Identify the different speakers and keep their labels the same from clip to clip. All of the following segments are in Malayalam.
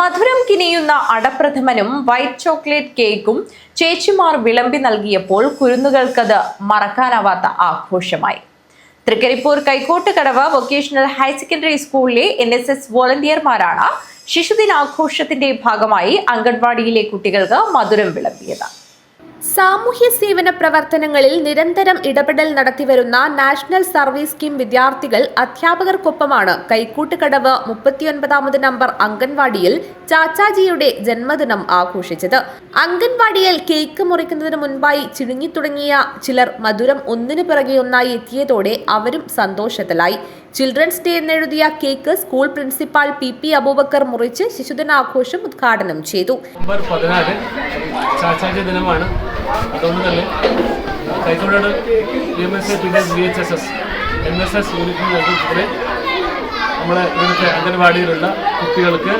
Speaker 1: മധുരം കിനിയുന്ന അടപ്രഥമനും വൈറ്റ് ചോക്ലേറ്റ് കേക്കും ചേച്ചിമാർ വിളമ്പി നൽകിയപ്പോൾ കുരുന്നുകൾക്കത് മറക്കാനാവാത്ത ആഘോഷമായി. Thrikaripur Kaikottukadavu vocational higher secondary സ്കൂളിലെ എൻ എസ് എസ് വോളണ്ടിയർമാരാണ് ശിശുദിനാഘോഷത്തിന്റെ ഭാഗമായി അംഗൻവാടിയിലെ കുട്ടികൾക്ക് മധുരം വിളമ്പിയത്.
Speaker 2: സാമൂഹ്യ സേവന പ്രവർത്തനങ്ങളിൽ നിരന്തരം ഇടപെടൽ നടത്തിവരുന്ന നാഷണൽ സർവീസ് സ്കീം വിദ്യാർത്ഥികൾ അധ്യാപകർക്കൊപ്പമാണ്. കൈക്കൂട്ടുകടവ് മുപ്പത്തിയൊൻപതാമത് നമ്പർ അംഗൻവാടിയിൽ ചാച്ചാജിയുടെ ജന്മദിനം ആഘോഷിച്ചത്. അംഗൻവാടിയിൽ കേക്ക് മുറിക്കുന്നതിന് മുൻപായി ചിടുങ്ങിത്തുടങ്ങിയ ചിലർ മധുരം ഒന്നിനു പിറകെ ഒന്നായി എത്തിയതോടെ അവരും സന്തോഷത്തിലായി. Children's day എന്നെഴുതിയ cake school principal P P Abubakar മുറിച്ച് ശിശുദിനാഘോഷം ഉദ്ഘാടനം ചെയ്തു.
Speaker 3: ദിനമാണ്. അതുകൊണ്ട് തന്നെ Kaikkode B M S A പിന്നെ B H S S N S S യൂണിറ്റിന് നേതൃത്വത്തിൽ നമ്മുടെ ഇവിടുത്തെ അംഗൻവാടിയിലുള്ള കുട്ടികൾക്ക്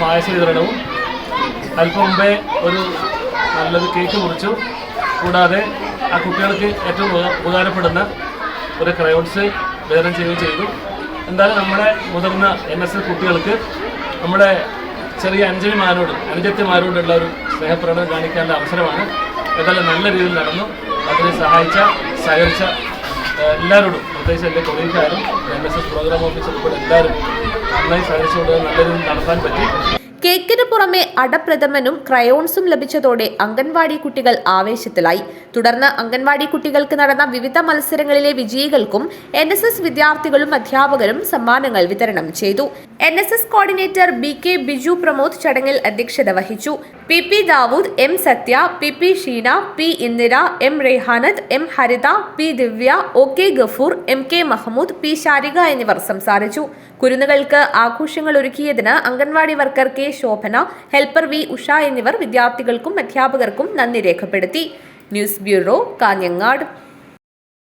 Speaker 3: പായസ വിതരണവും അല്പം മുമ്പേ ഒരു നല്ലൊരു കേക്ക് മുറിച്ചു. കൂടാതെ ആ കുട്ടികൾക്ക് ഏറ്റവും ഉപ- ഉപകാരപ്പെടുന്ന ഒരു ക്രയോൺസ് വിതരണം ചെയ്യുകയും ചെയ്തു. എന്തായാലും നമ്മുടെ മുതിർന്ന എൻ എസ് എസ് കുട്ടികൾക്ക് നമ്മുടെ ചെറിയ അഞ്ജലിമാരോട് അനുജത്യമാരോടുള്ള ഒരു സ്നേഹപ്രകടനം കാണിക്കാനുള്ള അവസരമാണ്. ഏതായാലും നല്ല രീതിയിൽ നടന്നു. അതിനെ സഹായിച്ച സഹകരിച്ച എല്ലാവരോടും പ്രത്യേകിച്ച് എന്റെ കൊളീഗുകാരും N S S program officer ഉൾപ്പെടെ എല്ലാവരും നന്നായി സഹകരിച്ചുകൊണ്ട് നല്ല രീതിയിൽ നടത്താൻ പറ്റി.
Speaker 2: കേക്കിന് പുറമെ അടപ്രഥമനും ക്രയോൺസും ലഭിച്ചതോടെ അംഗൻവാടി കുട്ടികൾ ആവേശത്തിലായി. തുടർന്ന് അംഗൻവാടി കുട്ടികൾക്ക് നടന്ന വിവിധ മത്സരങ്ങളിലെ വിജയികൾക്കും എൻ വിദ്യാർത്ഥികളും അധ്യാപകരും സമ്മാനങ്ങൾ വിതരണം ചെയ്തു. N S S coordinator B K Biju Pramod ചടങ്ങിൽ അധ്യക്ഷത വഹിച്ചു. P P Davood M Sathya P P Sheena P Indira M Rehanath M Haritha P Divya O K Gafoor M K Mahamood P Sharika എന്നിവർ സംസാരിച്ചു. കുരുന്നുകൾക്ക് ആഘോഷങ്ങൾ ഒരുക്കിയതിന് anganwadi worker K Shobhana helper V Usha എന്നിവർ വിദ്യാർത്ഥികൾക്കും അധ്യാപകർക്കും നന്ദി രേഖപ്പെടുത്തി. News bureau Kanhangad.